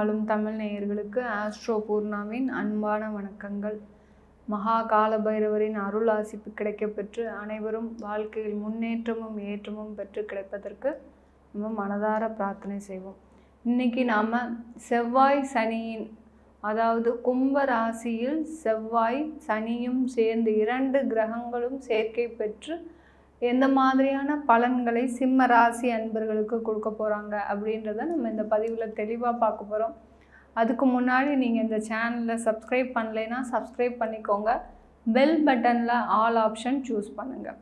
வாழும் தமிழ் நேயர்களுக்கு ஆஸ்ட்ரோ பூர்ணாவின் அன்பான வணக்கங்கள். மகா கால பைரவரின் அருள் ஆசிப்பு கிடைக்கப்பெற்று அனைவரும் வாழ்க்கையில் முன்னேற்றமும் ஏற்றமும் பெற்று கிடைப்பதற்கு நம்ம மனதார பிரார்த்தனை செய்வோம். இன்னைக்கு நாம் செவ்வாய் சனியின் அதாவது கும்ப ராசியில் செவ்வாய் சனியும் சேர்ந்து இரண்டு கிரகங்களும் சேர்க்கை பெற்று எந்த மாதிரியான பலன்களை சிம்ம ராசி அன்பர்களுக்கு கொடுக்க போகிறாங்க அப்படின்றத நம்ம இந்த பதிவில் தெளிவாக பார்க்க போகிறோம் அதுக்கு முன்னாடி நீங்கள் இந்த சேனலை சப்ஸ்கிரைப் பண்ணலைன்னா சப்ஸ்கிரைப் பண்ணிக்கோங்க. பெல் பட்டனில் ஆல் ஆப்ஷன் சூஸ் பண்ணுங்கள்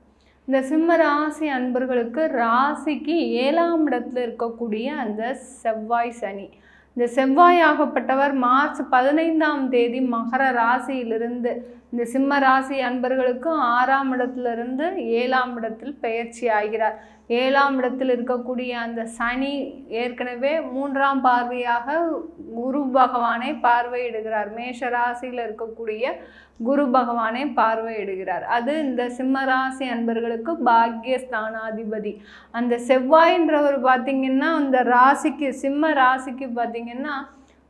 இந்த சிம்ம ராசி அன்பர்களுக்கு ராசிக்கு ஏழாம் இடத்துல இருக்கக்கூடிய அந்த செவ்வாய் சனி. இந்த செவ்வாய் ஆகப்பட்டவர் மார்ச் பதினைந்தாம் தேதி மகர ராசியிலிருந்து இந்த சிம்ம ராசி அன்பர்களுக்கும் ஆறாம் இடத்துலேருந்து ஏழாம் இடத்தில் பெயர்ச்சி ஆகிறார். ஏழாம் இடத்தில் இருக்கக்கூடிய அந்த சனி ஏற்கனவே மூன்றாம் பார்வையாக குரு பகவானை பார்வையிடுகிறார். மேஷ ராசியில் இருக்கக்கூடிய குரு பகவானை பார்வையிடுகிறார். அது இந்த சிம்ம ராசி அன்பர்களுக்கு பாக்யஸ்தானாதிபதி. அந்த செவ்வாயின்றவர் பார்த்திங்கன்னா அந்த ராசிக்கு சிம்ம ராசிக்கு பார்த்திங்கன்னா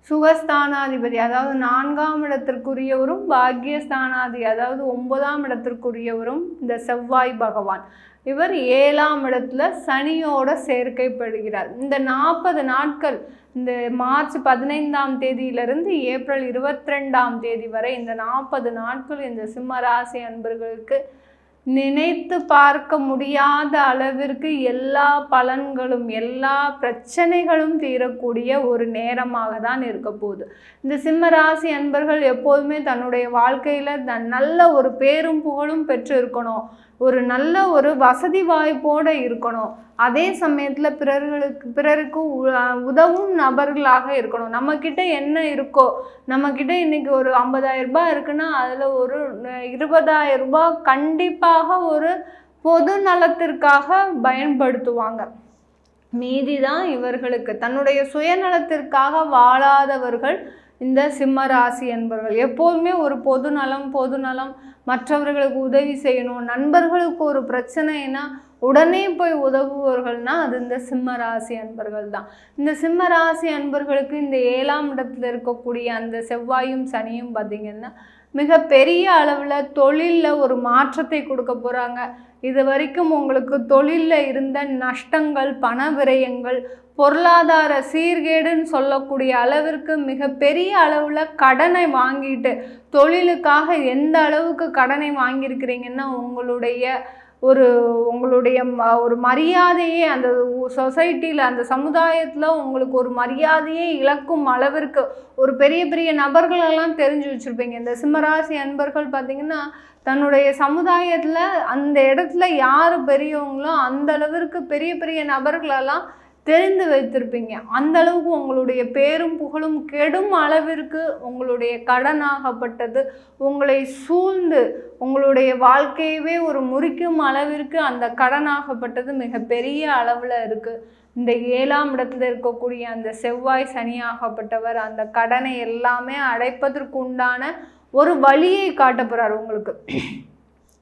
சுகஸ்தானாதிபதி அதாவது நான்காம் இடத்திற்குரியவரும் பாக்யஸ்தானாதி அதாவது ஒன்பதாம் இடத்திற்குரியவரும் இந்த செவ்வாய் பகவான். இவர் ஏழாம் இடத்துல சனியோட சேர்க்கைப்படுகிறார். இந்த நாற்பது நாட்கள் இந்த மார்ச் பதினைந்தாம் தேதியிலிருந்து ஏப்ரல் இருபத்தி ரெண்டாம் தேதி வரை இந்த நாற்பது நாட்கள் இந்த சிம்ம ராசி அன்பர்களுக்கு நினைத்து பார்க்க முடியாத அளவிற்கு எல்லா பலன்களும் எல்லா பிரச்சனைகளும் தீரக்கூடிய ஒரு நேரமாக தான் இருக்க போகுது. இந்த சிம்ம ராசி அன்பர்கள் எப்போதுமே தன்னுடைய வாழ்க்கையில் தன் நல்ல ஒரு பேரும் புகழும் பெற்று இருக்கணும் ஒரு நல்ல ஒரு வசதி வாய்ப்போடு இருக்கணும். அதே சமயத்தில் பிறர்களுக்கு பிறருக்கு உதவும் நபர்களாக இருக்கணும். நம்மக்கிட்ட என்ன இருக்கோ நம்மக்கிட்ட இன்றைக்கி ஒரு ஐம்பதாயிரம் ரூபாய் இருக்குன்னா அதில் ஒரு இருபதாயிரம் ரூபாய் கண்டிப்பாக ஒரு பொது நலத்திற்காக பயன்படுத்துவாங்க. மீதி தான் இவர்களுக்கு. தன்னுடைய சுயநலத்திற்காக வாழாதவர்கள் இந்த சிம்ம ராசி என்பவர்கள் எப்போதுமே ஒரு பொது நலம் பொது நலம் மற்றவர்களுக்கு உதவி செய்யணும் நண்பர்களுக்கு ஒரு பிரச்சனைனா உடனே போய் உதவுவர்கள்னா அது இந்த சிம்ம ராசி அன்பர்கள் தான் இந்த சிம்ம ராசி அன்பர்களுக்கு இந்த ஏழாம் இடத்துல இருக்கக்கூடிய அந்த செவ்வாயும் சனியும் பார்த்திங்கன்னா மிக பெரிய அளவில் தொழிலில் ஒரு மாற்றத்தை கொடுக்க போகிறாங்க இது வரைக்கும் உங்களுக்கு தொழிலில் இருந்த நஷ்டங்கள் பண விரயங்கள் பொருளாதார சீர்கேடுன்னு சொல்லக்கூடிய அளவிற்கு மிகப்பெரிய அளவில் கடனை வாங்கிட்டு தொழிலுக்காக எந்த அளவுக்கு கடனை வாங்கியிருக்கிறீங்கன்னா உங்களுடைய ஒரு உங்களுடைய ஒரு மரியாதையே அந்த சொசைட்டியில் அந்த சமுதாயத்தில் உங்களுக்கு ஒரு மரியாதையே இழக்கும் அளவிற்கு ஒரு பெரிய பெரிய நபர்களெல்லாம் தெரிஞ்சு வச்சுருப்பீங்க. இந்த சிம்மராசி அன்பர்கள் பார்த்திங்கன்னா தன்னுடைய சமுதாயத்தில் அந்த இடத்துல யார் பெரியவங்களோ அந்த அளவிற்கு பெரிய பெரிய நபர்களெல்லாம் தெரிந்து வைத்திருப்பீங்க. அந்த அளவுக்கு உங்களுடைய பேரும் புகழும் கெடும் அளவிற்கு உங்களுடைய கடனாகப்பட்டது. உங்களை சூழ்ந்து உங்களுடைய வாழ்க்கையவே ஒரு முறிக்கும் அளவிற்கு அந்த கடனாகப்பட்டது மிகப்பெரிய அளவில் இருக்குது இந்த ஏழாம் இடத்துல இருக்கக்கூடிய அந்த செவ்வாய் சனியாகப்பட்டவர் அந்த கடனை எல்லாமே அடைப்பதற்கு உண்டான ஒரு வழியை காட்ட போகிறார் உங்களுக்கு.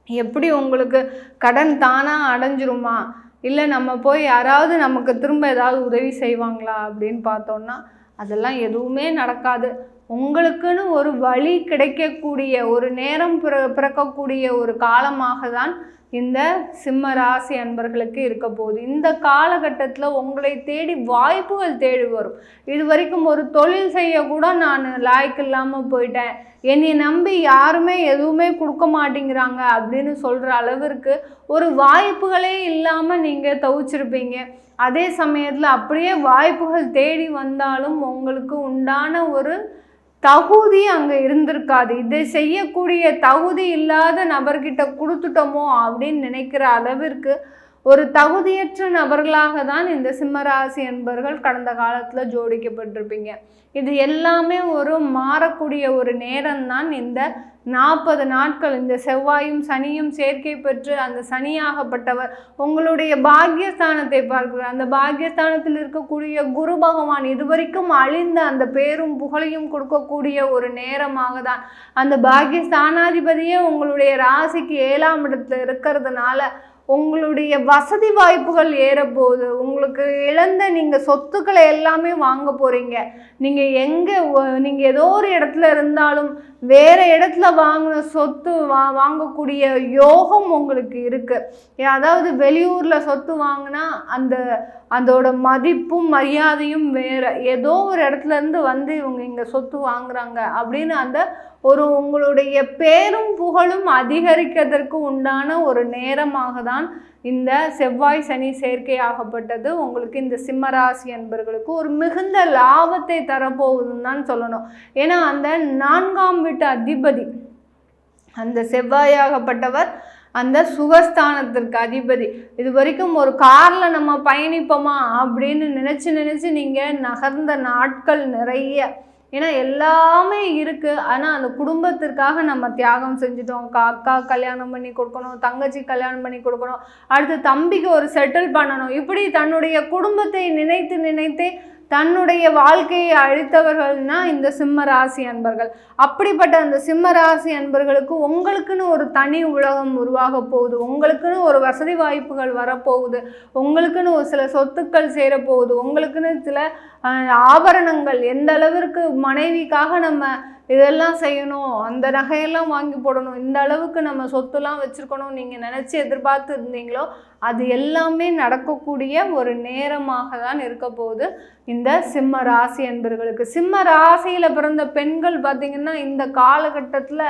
எப்படி உங்களுக்கு கடன் தானாக அடைஞ்சிருமா? இல்லை நம்ம போய் யாராவது நமக்கு திரும்ப ஏதாவது உதவி செய்வாங்களா அப்படின்னு பார்த்தோன்னா அதெல்லாம் எதுவுமே நடக்காது. உங்களுக்குன்னு ஒரு வழி கிடைக்கக்கூடிய ஒரு நேரம் பிற பிறக்கக்கூடிய ஒரு காலமாக தான் இந்த சிம்ம ராசி அன்பர்களுக்கு இருக்க போகுது. இந்த காலகட்டத்தில் உங்களை தேடி வாய்ப்புகள் தேடி வரும். இது வரைக்கும் ஒரு தொழில் செய்ய கூட நான் லாய்க்கு இல்லாமல் போயிட்டேன். என்னை நம்பி யாருமே எதுவுமே கொடுக்க மாட்டேங்கிறாங்க அப்படின்னு சொல்கிற அளவிற்கு ஒரு வாய்ப்புகளே இல்லாமல் நீங்கள் தவிச்சிருப்பீங்க. அதே சமயத்தில் அப்படியே வாய்ப்புகள் தேடி வந்தாலும் உங்களுக்கு உண்டான ஒரு தகுதி அங்கே இருந்திருக்காது. இதை செய்யக்கூடிய தகுதி இல்லாத நபர்கிட்ட கொடுத்துட்டோமோ அப்படின்னு நினைக்கிற அளவிற்கு ஒரு தகுதியற்ற நபர்களாக தான் இந்த சிம்மராசி என்பர்கள் கடந்த காலத்தில் ஜோடிக்கப்பட்டிருப்பீங்க. இது எல்லாமே ஒரு மாறக்கூடிய ஒரு நேரம்தான். இந்த நாற்பது நாட்கள் இந்த செவ்வாயும் சனியும் சேர்க்கை பெற்று அந்த சனியாகப்பட்டவர் உங்களுடைய பாக்கியஸ்தானத்தை பார்க்கிறார். அந்த பாக்கியஸ்தானத்தில் இருக்கக்கூடிய குரு பகவான் இதுவரைக்கும் அழிந்த அந்த பேரும் புகழையும் கொடுக்கக்கூடிய ஒரு நேரமாக தான் அந்த பாக்கியஸ்தானாதிபதியே உங்களுடைய ராசிக்கு ஏழாம் இடத்துல இருக்கிறதுனால உங்களுடைய வசதி வாய்ப்புகள் ஏறப்போகுது. உங்களுக்கு இழந்த நீங்கள் சொத்துக்களை எல்லாமே வாங்க போகிறீங்க நீங்கள் எங்கே நீங்கள் ஏதோ ஒரு இடத்துல இருந்தாலும் வேறு இடத்துல வாங்கின சொத்து வா வாங்கக்கூடிய யோகம் உங்களுக்கு இருக்குது அதாவது வெளியூரில் சொத்து வாங்கினா அந்த அதோட மதிப்பும் மரியாதையும் வேறு. ஏதோ ஒரு இடத்துலேருந்து வந்து இவங்க இங்கே சொத்து வாங்குறாங்க அப்படின்னு அந்த ஒரு உங்களுடைய பேரும் புகழும் அதிகரிக்கிறதற்கு உண்டான ஒரு நேரமாக தான் இந்த செவ்வாய் சனி சேர்க்கையாகப்பட்டது. உங்களுக்கு இந்த சிம்மராசி என்பர்களுக்கு ஒரு மிகுந்த லாபத்தை தரப்போகுதுன்னு தான் சொல்லணும். ஏன்னா அந்த நான்காம் வீட்டு அதிபதி அந்த செவ்வாயாகப்பட்டவர் அந்த சுகஸ்தானத்திற்கு அதிபதி. இது வரைக்கும் ஒரு காரில் நம்ம பயணிப்போமா அப்படின்னு நினச்சி நினச்சி நீங்கள் நகர்ந்த நாட்கள் நிறைய. ஏன்னா எல்லாமே இருக்குது ஆனால் அந்த குடும்பத்திற்காக நம்ம தியாகம் செஞ்சுட்டோம். அக்கா கல்யாணம் பண்ணி கொடுக்கணும் தங்கச்சி கல்யாணம் பண்ணி கொடுக்கணும் அடுத்து தம்பிக்கு ஒரு செட்டில் பண்ணணும். இப்படி தன்னுடைய குடும்பத்தை நினைத்து நினைத்தே தன்னுடைய வாழ்க்கையை அழித்தவர்கள்னா இந்த சிம்ம ராசி அன்பர்கள். அப்படிப்பட்ட அந்த சிம்ம ராசி அன்பர்களுக்கு உங்களுக்குன்னு ஒரு தனி உலகம் உருவாக போகுது. உங்களுக்குன்னு ஒரு வசதி வாய்ப்புகள் வரப்போகுது. உங்களுக்குன்னு ஒரு சில சொத்துக்கள் சேரப்போகுது. உங்களுக்குன்னு சில ஆபரணங்கள் எந்த அளவிற்கு மனைவிக்காக நம்ம இதெல்லாம் செய்யணும் அந்த நகையெல்லாம் வாங்கி போடணும் இந்த அளவுக்கு நம்ம சொத்துலாம் வச்சுருக்கணும் நீங்கள் நினச்சி எதிர்பார்த்து இருந்தீங்களோ அது எல்லாமே நடக்கக்கூடிய ஒரு நேரமாக தான் இருக்க போகுது. இந்த சிம்ம ராசி என்பர்களுக்கு. சிம்ம ராசியில் பிறந்த பெண்கள் பார்த்திங்கன்னா இந்த காலகட்டத்தில்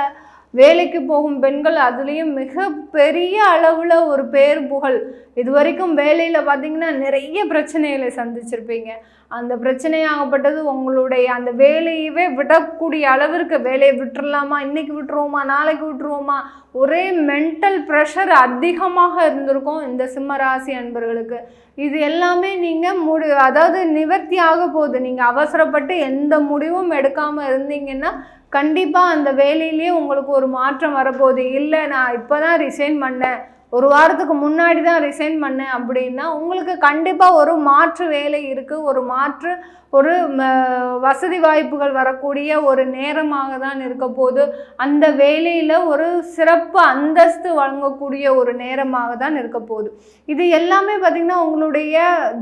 வேலைக்கு போகும் பெண்கள் அதுலேயும் மிக பெரிய அளவில் ஒரு பேர் புகழ். இது வரைக்கும் வேலையில் பார்த்தீங்கன்னா நிறைய பிரச்சனைகளை சந்திச்சிருப்பீங்க. அந்த பிரச்சனையாகப்பட்டது உங்களுடைய அந்த வேலையவே விடக்கூடிய அளவிற்கு வேலையை விட்டுறலாமா? இன்னைக்கு விட்டுருவோமா? நாளைக்கு விட்டுருவோமா? ஒரே மென்டல் ப்ரெஷர் அதிகமாக இருந்திருக்கும் இந்த சிம்மராசி அன்பர்களுக்கு. இது எல்லாமே நீங்கள் முடி அதாவது நிவர்த்தி ஆக போகுது. நீங்கள் அவசரப்பட்டு எந்த முடிவும் எடுக்காமல் இருந்தீங்கன்னா கண்டிப்பாக அந்த வேலையிலேயே உங்களுக்கு ஒரு மாற்றம் வரப்போகுது. இல்லை நான் இப்போ தான் ரிசைன் பண்ணேன். ஒரு வாரத்துக்கு முன்னாடி தான் ரிசைன் பண்ணேன் அப்படின்னா உங்களுக்கு கண்டிப்பாக ஒரு மாற்று வேலை இருக்குது ஒரு மாற்று ஒரு வசதி வாய்ப்புகள் வரக்கூடிய ஒரு நேரமாக தான் இருக்க போது அந்த வேலையில் ஒரு சிறப்பு அந்தஸ்து வழங்கக்கூடிய ஒரு நேரமாக தான் இருக்க போகுது இது எல்லாமே பார்த்திங்கன்னா உங்களுடைய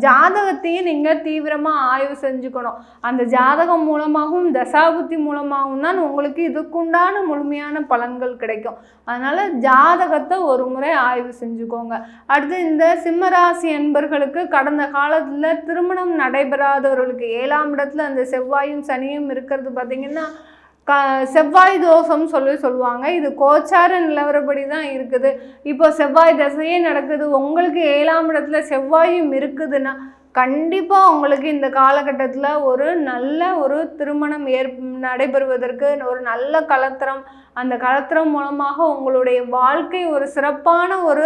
ஜாதகத்தையும் நீங்கள் தீவிரமாக ஆய்வு செஞ்சுக்கணும். அந்த ஜாதகம் மூலமாகவும் தசாபுத்தி மூலமாகவும் தான் உங்களுக்கு இதுக்குண்டான முழுமையான பலன்கள் கிடைக்கும். அதனால் ஜாதகத்தை ஒரு முறை ஆய்வு செஞ்சுக்கோங்க. அடுத்து இந்த சிம்மராசி என்பர்களுக்கு கடந்த காலத்தில் திருமணம் நடைபெறாதவர்களுக்கு ஏழாம் இடத்துல அந்த செவ்வாயும் சனியும் இருக்கிறது பார்த்திங்கன்னா க செவ்வாய் தோஷம் சொல்லி சொல்லுவாங்க. இது கோச்சார நிலவரப்படி தான் இருக்குது. இப்போ செவ்வாய் தசையே நடக்குது. உங்களுக்கு ஏழாம் இடத்துல செவ்வாயும் இருக்குதுன்னா கண்டிப்பாக உங்களுக்கு இந்த காலகட்டத்தில் ஒரு நல்ல ஒரு திருமணம் ஏற் நடைபெறுவதற்கு ஒரு நல்ல கலத்திரம் அந்த கலத்திரம் மூலமாக உங்களுடைய வாழ்க்கை ஒரு சிறப்பான ஒரு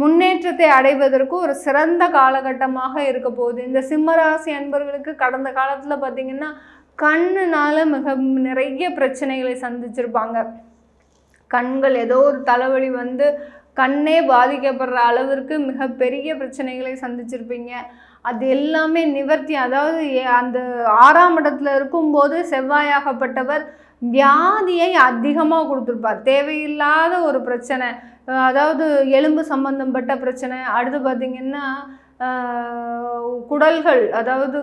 முன்னேற்றத்தை அடைவதற்கு ஒரு சிறந்த காலகட்டமாக இருக்க போகுது. இந்த சிம்மராசி அன்பர்களுக்கு கடந்த காலத்தில் பார்த்திங்கன்னா கண்ணுனால மிக நிறைய பிரச்சனைகளை சந்திச்சிருப்பாங்க. கண்கள் ஏதோ ஒரு தலைவலி வந்து கண்ணே பாதிக்கப்படுற அளவிற்கு மிகப்பெரிய பிரச்சனைகளை சந்திச்சிருப்பீங்க. அது எல்லாமே நிவர்த்தி அதாவது அந்த ஆறாம் இடத்துல இருக்கும்போது செவ்வாயாகப்பட்டவர் வியாதியை அதிகமாக கொடுத்துருப்பார். தேவையில்லாத ஒரு பிரச்சனை. அதாவது எலும்பு சம்பந்தப்பட்ட பிரச்சனை அடுத்து பார்த்திங்கன்னா குடல்கள் அதாவது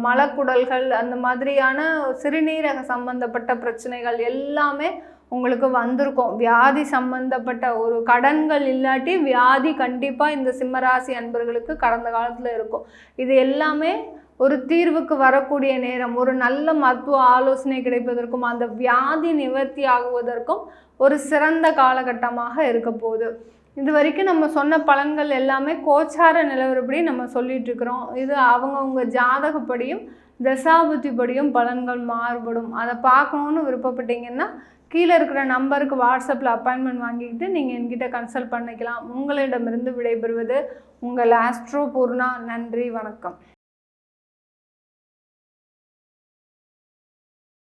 மலக்குடல்கள் அந்த மாதிரியான சிறுநீரக சம்பந்தப்பட்ட பிரச்சனைகள் எல்லாமே உங்களுக்கு வந்திருக்கும். வியாதி சம்பந்தப்பட்ட ஒரு கடன்கள் இல்லாட்டி வியாதி கண்டிப்பாக இந்த சிம்மராசி அன்பர்களுக்கு கடந்த காலத்தில் இருக்கும். இது எல்லாமே ஒரு தீர்வுக்கு வரக்கூடிய நேரம். ஒரு நல்ல மருத்துவ ஆலோசனை கிடைப்பதற்கும் அந்த வியாதி நிவர்த்தி ஆகுவதற்கும் ஒரு சிறந்த காலகட்டமாக இருக்க போகுது. இது வரைக்கும் நம்ம சொன்ன பலன்கள் எல்லாமே கோச்சார நிலவரப்படி நம்ம சொல்லிட்டு இருக்கிறோம் இது அவங்கவுங்க ஜாதகப்படியும் தசாபுத்திப்படியும் பலன்கள் மாறுபடும். அதை பார்க்கணுன்னு விருப்பப்பட்டீங்கன்னா கீழே இருக்கிற நம்பருக்கு வாட்ஸ்அப்பில் அப்பாயின்மெண்ட் வாங்கிக்கிட்டு நீங்கள் என்கிட்ட கன்சல்ட் பண்ணிக்கலாம். உங்களிடமிருந்து விடைபெறுவது உங்கள் ஆஸ்ட்ரோ பூர்ணா. நன்றி வணக்கம்.